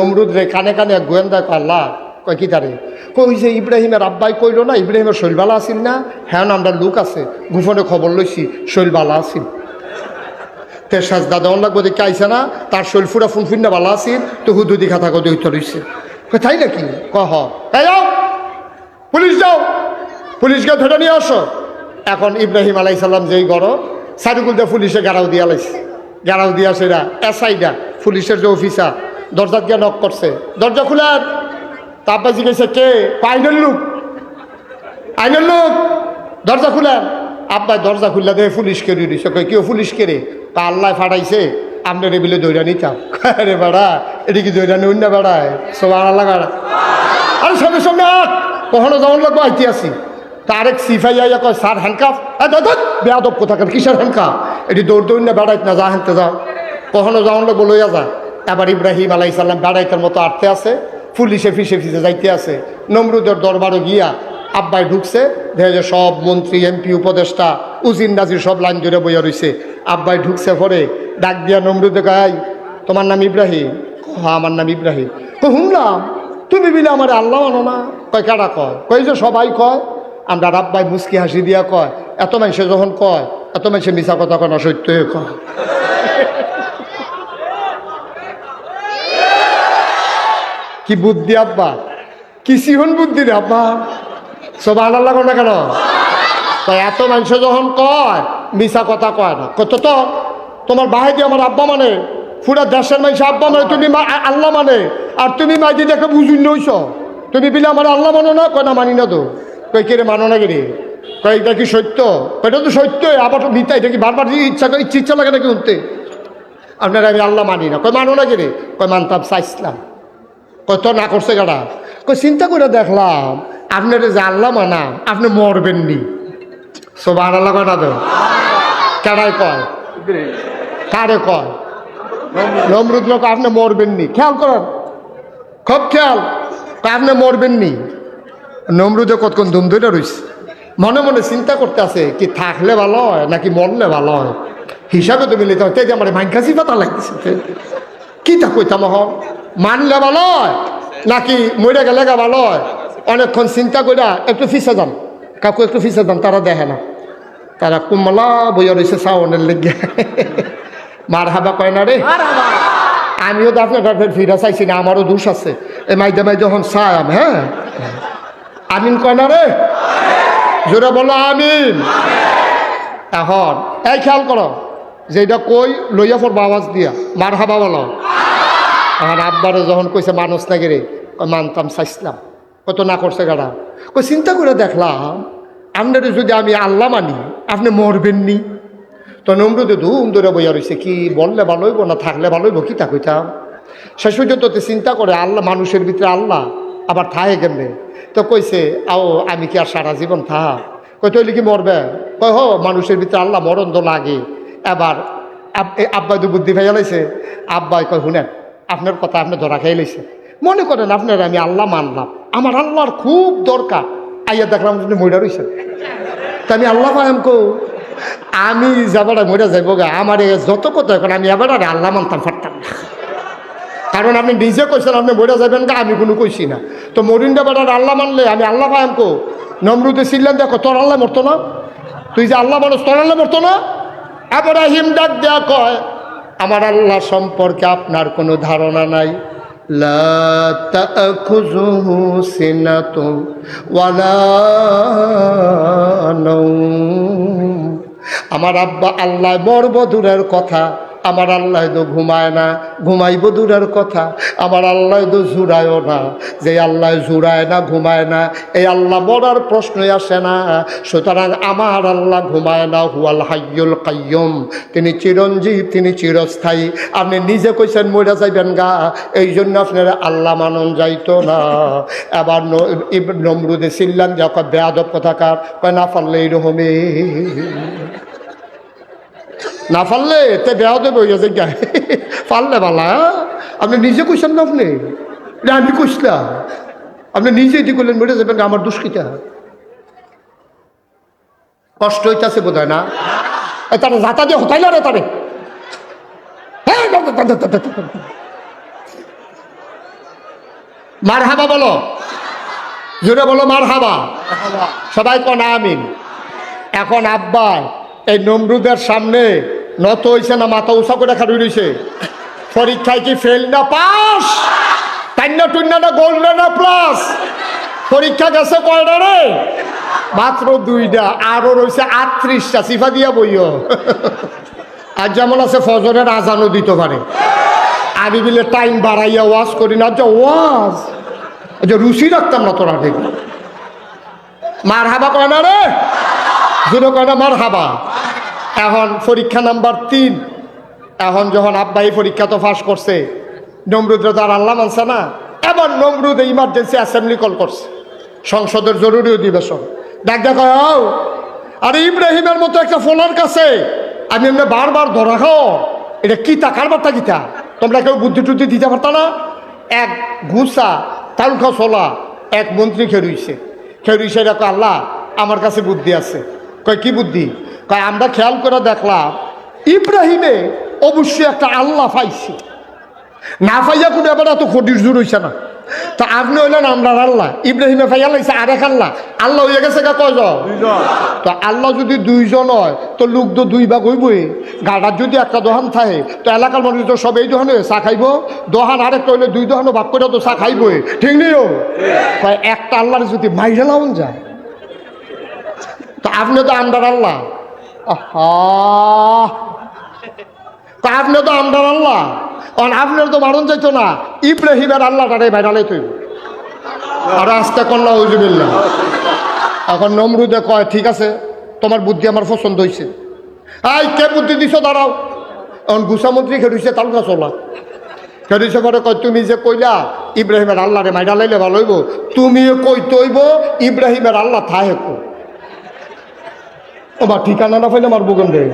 নমরুদ কানে কানে গোয়েন্দা আল্লাহ কয়, কি তারে? কই যে ইব্রাহিমের আব্বাই কইল না, ইব্রাহিমের শৈলবালা আছিল না? হ্যাঁ আমরা লোক আছে গুফনে খবর লইছি, শৈলবালা আছিল। তে সাজদা দেওয়ান লাগবো, দেখে আইসে না, তার শৈল ফুরা ফুনফুন্না বালা আছিল, তো হুদুদি খাতা কদি হইতে রইছে তাই নাকি? কহ যাও, পুলিশ যাও, পুলিশকে ধরে নিয়ে আসো। এখন ইব্রাহিম আলাইসাল্লাম যেই গড় সারিকুল দিয়ে পুলিশে গাড়াও দিয়া লাইছে। গাড়াও দিয়া সেরা এসআইডা পুলিশের যে অফিসার দরজা দিয়ে নক করছে। দরজা খুলার তারপর জিজ্ঞেসে কে? আইনের লোক। আইনের লোক। দরজা খুলেন আব্বাই দরজা খুললা দেখে পুলিশ কেড়ে দিছে কই কেউ পুলিশ কেড়ে? তা আল্লাহ ফাটাইছে। আপনার এবিলে দৈরা নিতাম। রে বেড়া, এটি কি দৈরা নিউন না বেড়ায় সব আল্লাহ বেড়া। আরে সামনে সামনে আট কখনো যেমন লাগবো, আইতে আসি। তা আরেক সিফাই আইয়া কয়, স্যার হ্যান্ডকাফ বেয়াদব কোথাকার, কিসের হ্যান্ডকাফ এটি দৌড় দৌড় না, বেড়াইত না, যা হ্যান্তে যাও। কখনো যেমন লাগবো, লইয়া যা। এবার ইব্রাহিম আলাই সাল্লাম বেড়াইতের মতো আটতে আছে, পুলিশে ফিসে ফিসে যাইতে আছে। নমরুদের দরবারও গিয়া আব্বাই ঢুকছে, দেখে সব মন্ত্রী এমপি উপদেষ্টা উজিন নাজির সব লাইন ধরে বইয়া রইছে। আব্বাই ঢুকছে পরে, ডাক দিয়া নমরুদে গাই তোমার নাম ইব্রাহিম? হ্যাঁ আমার নাম ইব্রাহিম। তো শুনলাম, তুমি বিলে আমার আল্লাহ মানো না। কয়, কারা কয়? কই যে সবাই কয়। আমরা রাব্বাই মুসকি হাসি দিয়া কয়, এত মানুষে যখন কয়, এত মানুষে মিশা কথা কয় না, সত্যই কয়। কি বুদ্ধি আব্বা? কি সিহন বুদ্ধি রে আব্বা? সব আনার লাগো না কেন? তাই এত মানুষ যখন কয় মিশা কথা কয় না। কত তো, তোমার বাহে দিয়ে আমার আব্বা মানে পুরা দেশের মানুষ আব্বা মানে তুমি আল্লাহ মানে। আর তুমি মাইদি দেখে বুঝুন নইছ। তুমি বিলে আমার আল্লাহ মানো না? কয় না, মানি না তো। কই কে রে মানো না কে কয়, এটা কি সত্য? এটা তো সত্যই। আবার মিথ্যা, এটা কি বারবার ইচ্ছে ইচ্ছা লাগে নাকি উঠতে আপনারা আমি আল্লাহ মানি না। কয়, মানো না কে রে কয়, মানতাম চাইছিলাম কত না করছে গাড়া? কই চিন্তা করে দেখলাম আপনার যে আল্লাহ মানাম আপনি মরবেন নি সব আল্লাহ না তো কেডাই কয়? কারে কয়? নমরুদ লোক, আপনি মরবেন নি খেয়াল করেন। খুব খেয়াল। আপনি মরবেন নি নমরুদে কতক্ষণ ধুম ধরে রইছে? মনে মনে চিন্তা করতে আছে, কি থাকলে ভালো হয়, নাকি মরলে ভালো হয়? হিসাবে তো মিলিত হয়। তাই যে আমার মাইনকাশি পাতা লাগতেছে। কি তা কইতাম হন মানলে ভালো নাকি মরে গেলে গা ভালো অনেকক্ষণ চিন্তা কইরা একটু ফিসে যান। কাকু একটু ফিসে যান তারা দেখে না। তারা কুমলা বইয়া রয়েছে সাউনের লেগে। মার হাবা কয় না রে? আমিও তো আপনার ফের ফিরা চাইছি না আমারও দোষ আছে। এই মাইদে মাইদে চাই আমি হ্যাঁ? আমিন কয় না রে? জোরে বলো আমিন। এখন এই খেয়াল করো যে এটা কই লইয়া পড়ব আওয়াজ দিয়া মার হাবা বলো। আমার আব্বারে যখন কইছে মানুষ না রে কই মানতাম, চাইছিলাম। কত না করছে গাড়া। কই চিন্তা করে দেখলাম, আপনার যদি আমি আল্লাহ মানি, আপনি মরবেন নি তো নমরুদে ধুম ধরে বইয়া রয়েছে কি বললে ভালো হইব না, থাকলে ভালো হইব, কি তা কইতাম? শেষ পর্যন্ত চিন্তা করে, আল্লাহ, মানুষের ভিতরে আল্লাহ, আবার থাহে কেমনে? তো কইছে, আও, আমি কি আর সারা জীবন থাক? কই তৈলি কি মরবে? কই হো, মানুষের ভিতরে আল্লাহ মরণ তো লাগে। এবার আব্বাই তো বুদ্ধি ফেলে লাইছে। আব্বাই কয় শুনেন আপনার কথা আপনি ধরা খেয়ে লাইছে মনে করেন আপনার আমি আল্লাহ মানলাম। আমার আল্লাহর খুব দরকার। আইয়া দেখলাম আপনি মইরা রইছেন। তা আমি আল্লাহ পায়াম কো? আমি যাবাটা মরে যাইব গা। আমার যত কথা এখন আমি এবার আর আল্লাহ মানতাম পারতাম না। কারণ আপনি নিজে কইছেন আপনি মরে যাবেন গা, আমি কোনো কইছি না। তো মরিন্দা বেড়ার আল্লাহ মানলে আমি আল্লাহ পায়াম কো? নমরুদে ছিলেন দেখো, তোর আল্লাহ মরতো না? তুই যে আল্লাহ মানুষ, তোর আল্লাহ মরতো না? এবারাহিম ডাক দেয়া কয় আমার আল্লাহ সম্পর্কে আপনার কোনো ধারণা নাই। আমার আব্বা আল্লাহ বড় বধুরের কথা আমার আল্লাহ তো ঘুমায় না, ঘুমাইব দূরের কথা। আমার আল্লাহ তো জুড়ায়ও না। যে আল্লাহ জুড়ায় না, ঘুমায় না, এই আল্লাহ মরার প্রশ্নই আসে না। সুতরাং আমার আল্লাহ ঘুমায় না, হুয়াল হাইয়ুল কাইয়ম। তিনি চিরঞ্জীব, তিনি চিরস্থায়ী। আপনি নিজে কইছেন মরে যাইবেন গা। এই জন্য আপনার আল্লাহ মানন যাইতো না। এবার নমরুদে ছিলেন যখন বেয়াদব কথাকার, কয় না পারলে এইরকমই না পারলে তে বেয়া দেবে যে গায়ে পারলে হ্যাঁ? আপনি নিজে কইছেন না আপনি? আমি কইসলাম আপনি নিজে এটি করলেন বেড়ে যাবেন, আমার দুষ্কৃতা কষ্ট হইতাছে বোধ হয় না তারা যাতা দিয়ে হতাইল রে তারে। হ্যাঁ। মার হাবা বলো। জোরে বলো মার হাবা সবাই কন আমিন। এখন আব্বা, এই নমরুদের সামনে নত হইছে না, মাথা উঁচা করে খাড়ি রইছে পরীক্ষায় কি ফেল না পাস টান্না টুন্না না গোল্ড না প্লাস পরীক্ষা গেছে কয়টা রে? মাত্র দুইটা আরও রয়েছে আটত্রিশটা, সিফা দিয়া বইও। আর যেমন আছে ফজরের আজানও দিতে পারে। আমি বিলে টাইম বাড়াইয়া ওয়াজ করি না যে ওয়াজ। যে রুচি রাখতাম না তোরা ঠিক মার হাবা কয় না রে? জুনো কয় না মার হাবা এখন পরীক্ষা নাম্বার তিন। এখন যখন আব্বাই পরীক্ষা তো ফাঁস করছে নমরুদ্র তার আল্লাহ মানছে না। এবার নমরুদ ইমার্জেন্সি অ্যাসেম্বলি কল করছে। সংসদের জরুরি অধিবেশন। দেখ দেখ আরে ইব্রাহিমের মতো একটা ফোনের কাছে, আমি এমনি বারবার ধরা খাও। এটা কি তা? কারবার তা? কিতা তোমরা কেউ বুদ্ধি টুদ্ধি দিতে পারতা না? এক ঘুষা তালুকা সোলা এক মন্ত্রী খেরুইছে খেরুইছে দেখো আল্লাহ, আমার কাছে বুদ্ধি আছে। কয়, কি বুদ্ধি? কয় আমরা খেয়াল করে দেখলাম ইব্রাহিমে অবশ্যই একটা আল্লাহ পাইছে। না পাইয়া কোনো এবার এত খটির জোর হইছে না। তো আপনি হইলেন আমরা আল্লাহ ইব্রাহিমে পাইয়া লাইছে আরেক আল্লাহ। আল্লাহ হইয়া গেছে গা কয়জন? তো আল্লাহ যদি দুইজন হয় তো লোক তো দুই ভাগ হইবই। গাড়ার যদি একটা দোহান থাকে তো এলাকার মানুষ তো সব এই দোহানে চা খাইব। দোহান আরেকটা হইলে দুই দোহানো ভাগ করে তো চা খাইবই। ঠিক নেই ও? একটা আল্লাহর যদি মাইরে লাউন যায়। তো আপনি তো আমদার আল্লাহ। তা আপনি তো আমদার আল্লাহ। কারণ আপনার তো মারণ যাইতো না, ইব্রাহিমের আল্লাহটারে বাইরালে তুই আর আস্তে করলা উজুবিল্লা। এখন নমরুদে কয়, ঠিক আছে, তোমার বুদ্ধি আমার পছন্দ হয়েছে আই, কে বুদ্ধি দিছ, দাঁড়াও। এখন গুসামন্ত্রী খেলুছে তালকা চলা খেলুছে পরে কয়, তুমি যে কইলা, ইব্রাহিমের আল্লাহরে মাইরা লাইলে ভালো হইব, তুমিও কই তৈব ইব্রাহিমের আল্লাহ থাহে কো ও বা ঠিকানা না পাইলে আমার বুগন দেয়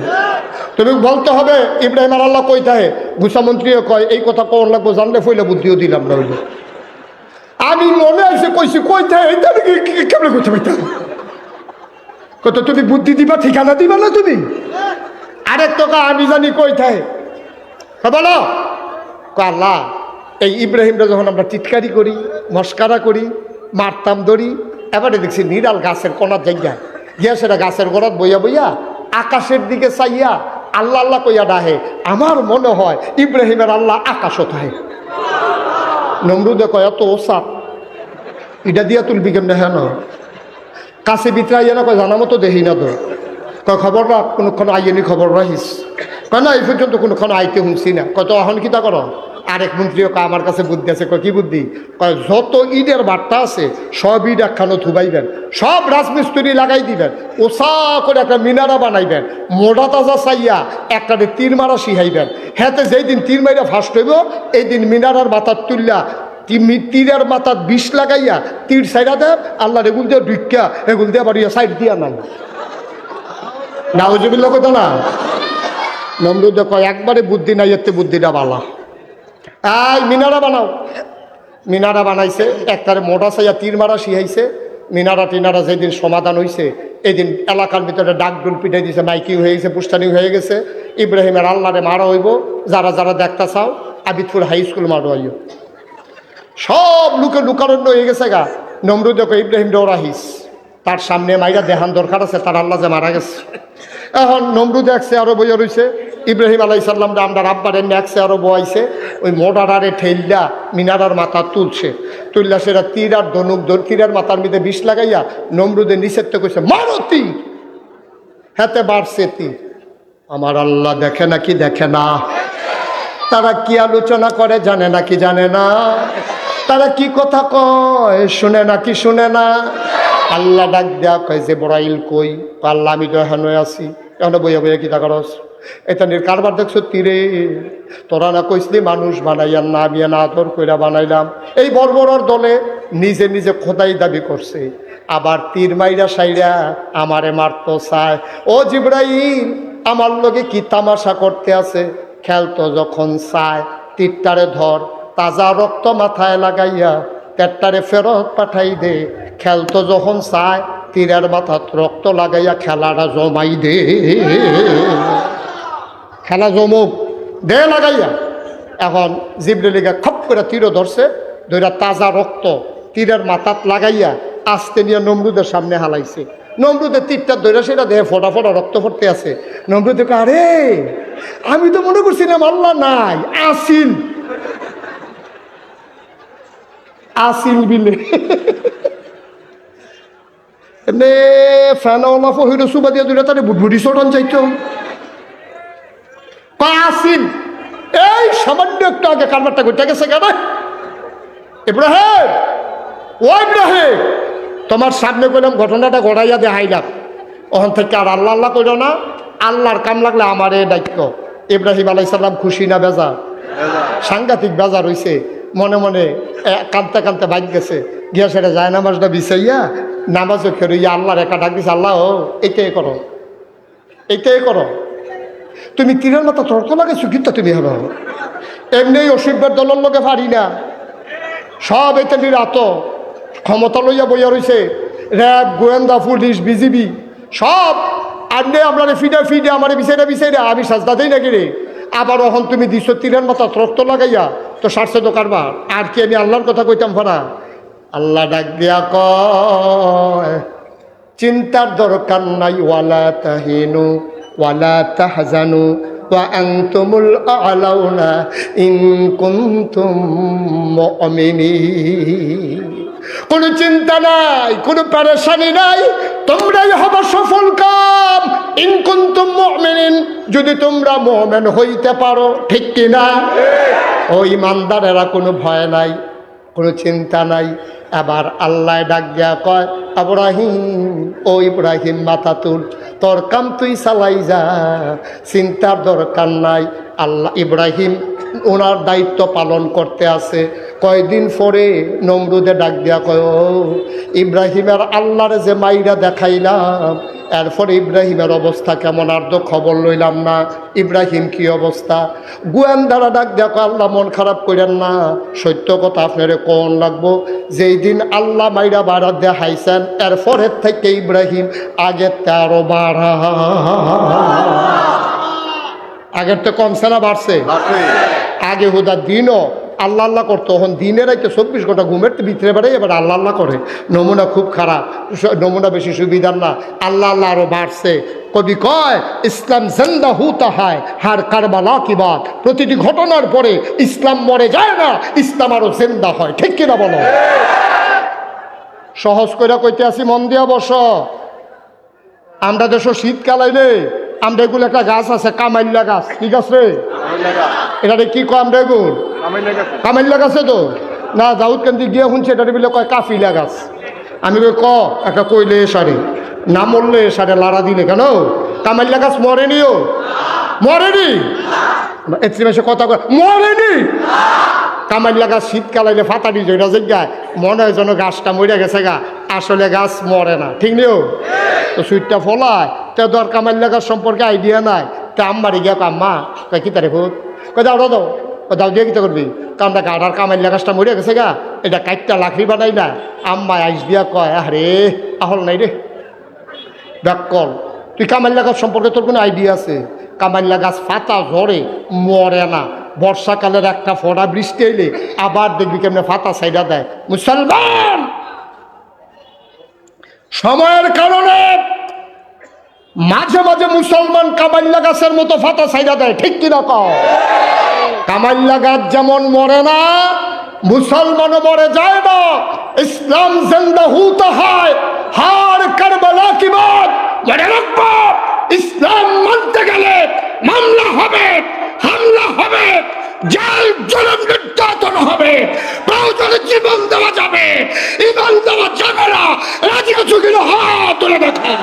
তুমি বলতে হবে, ইব্রাহিম আল্লাহ কই থাকে? গুসামন্ত্রীও কয়, এই কথা কোন লাগবো, জানলে ফইলে বুদ্ধিও দিলাম না হইলে। আমি মনে আছে কইছি, কই থাকে? কেমনে করতে পাইতাম কত তুমি বুদ্ধি দিবা, ঠিকানা দিবা না তুমি? আরেক টাকা আমি জানি কই থাকে। বলো। আল্লাহ, এই ইব্রাহিমরা যখন আমরা টিটকারি করি, মস্কারা করি, মারতাম দড়ি, এবারে দেখছি নিরাল গাছের কোনার জায়গায় গিয়া সেটা গাছের গোড়াত বইয়া বইয়া আকাশের দিকে চাইয়া আল্লাহ আল্লাহ কইয়া ডাহে, আমার মনে হয় ইব্রাহিমের আল্লাহ আকাশও থাকে নমরুদে কয় এত ওসাপ। এটা দিয়া তুলবি কেমনে হ্যাঁ না কাছে বিতরাইয়া না কয়, জানা মতো দেহি না তো। কয়, খবর রাখ, কোনোক্ষণ আইয়েনি খবর রাখিস। কয়, না, এই পর্যন্ত কোনোক্ষণ আইতে শুনছি না। কয়, তো অহন কিতা করো? আরেক মন্ত্রীও কয়, আমার কাছে বুদ্ধি আছে। কয়, কি বুদ্ধি? কয়, যত ঈদের বার্তা আছে, সব ঈদ একখানো থুবাইবেন। সব রাজমিস্ত্রি লাগাই দিবেন। ওসা করে একটা মিনারা বানাইবেন। মোটা তাজা চাইয়া একটা তীর মারা শিহাইবেন। হ্যাঁ যেই দিন তীর মাইরা ফার্স্ট হইব এই দিন মিনারার মাথার তুললা তীরের মাথার বিষ লাগাইয়া তীর সাইডা দেব আল্লাহ এগুল দিয়ে ঢুকিয়া এগুল দিয়ে বাড়িয়া সাইড দিয়া নাই। নাউজুবিল্লা কথা না? নমরুদ কয়, একবারে বুদ্ধি নাই, এতে বুদ্ধিটা বালা। এই মিনারা বানাও। মিনারা বানাইছে, একটারে মোটা সাইয়া তীর মারা শিহাইছে মিনারা টিনারা যেদিন সমাধান হয়েছে এদিন এলাকার ভিতরে ডাক ডুল পিটাই দিয়েছে মাইকিং হয়ে গেছে পুস্তানি হয়ে গেছে। ইব্রাহিমের আল্লাহরে মারা হইব, যারা যারা দেখতে চাও, আবিদপুর হাই স্কুল মারো আইও। সব লুকে লুকারণ্য হয়ে গেছে গা। নমরুদ ইব্রাহিম ডোরাহিস তার সামনে মাইরা দেহান দরকার আছে, তার আল্লাহ যে মারা গেছে। এখন নমরুদ একসে আরও বইয়া রয়েছে ইব্রাহিম আলাই সাল্লামরা আমরা রাব্বারে একসে আরও বয়াইছে, ওই মোটারারে ঠেললা মিনারার মাথা তুলছে তুললা সেটা তীর আর ধনুক তীরের মাথার মধ্যে বিষ লাগাইয়া নমরুদের নিষেধ তো কইছে, মারো তীর, হাতে বাড়ছে তীর। আমার আল্লাহ দেখে নাকি দেখে না? তারা কি আলোচনা করে জানে না কি জানে না? তারা কি কথা কয়, শুনে না কি শুনে না? আল্লাহ ডাক দেয়া কয় যে বড়াইল কই আল্লাহ, আমি তো এখানে আছি। এখানে বইয়া বইয়া কি করস? এটা নির কারবার দেখছ, তীরে তোরা না কইসলি মানুষ বানাইয়ার না আমি না আদর কইরা বানাইলাম। এই বর্বরর দলে নিজে নিজে খোদাই দাবি করছে। আবার তীর মাইরা সাইরা আমারে মারতো চায়। ও জিব্রাইল, আমার লগে কি তামাশা করতে আছে? খেলতো যখন চায়, তীরটারে ধর। তাজা রক্ত মাথায় লাগাইয়া পেটটারে ফেরত পাঠাই দে। খেলতো যখন চায় তীরের মাথাত রক্ত লাগাইয়া খেলাটা জমাই দে। খেলা জমুক। দে লাগাইয়া। এখন জিবরেলিগা খপ করে তীরও ধরছে দুইটা তাজা রক্ত তীরের মাথাত লাগাইয়া আস্তে নিয়ে নমরুদের সামনে হালাইছে। নমরুদের তীরটা দৈরা সেটা দেহে ফোটা ফোটা রক্ত পড়তে আছে। নমরুদ আরে, আমি তো মনে করছিলাম আল্লাহ নাই, আসিল। আসিল বিলে। এমনি ফ্যানওয়ালা ফহির সুবা দিয়ে দুইটা তারে বুটবুটি চটন চাইতো আসিল এই সামান্য একটু আগে কারবারটা ঘটে গেছে কেন? ইব্রাহিম, ও ইব্রাহিম, তোমার সামনে কইলাম ঘটনাটা গড়াইয়া দেখাইলাম। ওখান থেকে আর আল্লাহ আল্লাহ কইল না, আল্লাহর কাম লাগলে আমার এ দায়িত্ব ইব্রাহিম আলাইসাল্লাম খুশি না বেজা সাংঘাতিক বেজার হইছে। মনে মনে কাঁদতে কাঁদতে বাইক গেছে গিয়া সেটা যায় নামাজটা বিছাইয়া নামাজও খেরইয়া আল্লাহর একা ডাক দিছে, আল্লাহ, ও এইটাই করো। এইটাই করো। তুমি তীরের মতো তর্ক লাগাইছো, কিন্তু তুমি হলো এমনি অসিবের দলের লোকে পারি না। সব এতে নিরাত। ক্ষমতা লইয়া বইয়া রয়েছে র্যাব, গোয়েন্দা, পুলিশ, বিজিবি, সব। আনলে আপনার ফিডে ফিডে, আমার বিচারে বিচারে আমি সাজদা দিই নাকি রে? আবার ওখান তুমি দিছো তীরের মতো রক্ত লাগাইয়া, তো সারছে তো কারবার আর কি আমি আল্লাহর কথা কইতাম ভাড়া? আল্লাহ ডাক দিয়া কয়, চিন্তার দরকার নাই, ওয়ালা তাহিনু, ওয়ালা তাহজানু, ওয়া আনতুমুল আলাউনা, ইন কুনতুম মুমিনিন। কোনো চিন্তা নাই, কোনো পেরেশানি নাই, তোমরাই হবে সফল কাম, ইন কুনতুম মুমিনিন। যদি তোমরা মুমিন হইতে পারো, ঠিক কি না ও ইমানদারেরা, কোনো ভয় নাই। কোনো চিন্তা নাই। আবার আল্লাহ ডাক দিয়া কয়, আব্রাহিম, ও ইব্রাহিম, মাথা তুল, তোর কাম তুই চালাই যা, চিন্তার দরকার নাই। আল্লাহ ইব্রাহিম ওনার দায়িত্ব পালন করতে আছে। কয়দিন পরে নমরুদে ডাক দিয়া কয় ইব্রাহিমের আল্লাহর যে মাইরা দেখাইলাম, এরপর ইব্রাহিমের অবস্থা কেমন? আর তো খবর লইলাম না। ইব্রাহিম কি অবস্থা? গোয়েন্দারা ডাক দেখো আল্লাহ মন খারাপ করেন না। সত্য কথা আপনারে কোন লাগবো? যেই দিন আল্লাহ মাইরা বাড়া দেখাইছেন এরপরের থেকে ইব্রাহিম আগের তেরো বাড়া আগের তো কমছে না বাড়ছে। আগে হুদা দিনও আল্লাহ আল্লাহ করতো তখন দিনের আইতে চব্বিশ ঘণ্টা ঘুমের ভিতরে বেড়ে এবার আল্লাহ আল্লাহ করে। নমুনা খুব খারাপ নমুনা বেশি সুবিধার না। আল্লাহ আল্লাহ আরও বাড়ছে। কবি কয়, ইসলাম জিন্দা হুতা হয় হার কারবালা কি বাত? প্রতিটি ঘটনার পরে ইসলাম মরে যায় না, ইসলাম আরও জিন্দা হয়। ঠিক কিনা বলো? সহজ করে কইতে আসি, মন দিয়া বস। আমরা দেশ শীতকাল আইলে আমরা এগুলো একটা গাছ আছে, কামাইল্লা গাছ। ঠিক আছে এটা কি কয় আমরা এগুলো কামাইল্লা গাছে তো? না, দাউদ কান্দি গিয়ে শুনছে, এটা বলে কয় কাফিলা গাছ। আমি কই ক? একটা কইলে সারে। না মরলে সারে লাড়া দিলে কেন? কামাইল্লা গাছ মরেনিও মরেনি? এত্রি মাসে কথা কয়, মরেনি? কামাইল্লা গাছ শীতকাল আইলে ফাতানি জয়রা জায়গায় মনে হয় যেন গাছটা মরে গেছে গা। আসলে গাছ মরে না, ঠিক নিও তো সুইটটা ফলায় তে কামাইল্লা গাছ সম্পর্কে আইডিয়া নাই। তা আম্মারি গিয়া কাম্মা কয়, কি তারে ভূত কয়, দাও দাও দাও। দিয়ে কিতা করবি? কামটা গাড়ার কামাইল্লা গাছটা মরে গেছে গা। এটা কাইটটা লাকড়ি বানাই না। আম্মা আইস দিয়া কয় আরে আহল নাই রে। ব্যাকল তুই কামাল্লা গাছ সম্পর্কে তোর কোনো আইডিয়া আছে? কামাল্লা গাছ ফাতা ঝরে, মরে না। বর্ষাকালের একটা ফোড়া বৃষ্টি এলে আবার দেখবি কেমনে ফাতা সাইডা দেয়। মুসলমান! সময়ের কারণে মাঝে মাঝে মুসলমান কামাল্লা গাছের মতো ফাতা সাইডা দেয়, ঠিক কিনা কও? কামাল্লা গাছ যেমন মরে না, মুসলমানও মরে যায় না, ইসলাম জিন্দা হয়, হার কারবালা কি বাত মনে রাখব ইসলাম মানতে গেলে মামলা হবে, হামলা হবে, জেল, জলম, নির্যাতন হবে, প্রয়োজনে জীবন দেওয়া যাবে, ইমান দেওয়া যাবে না রাজি আছো কিনা হাত তুলে দেখা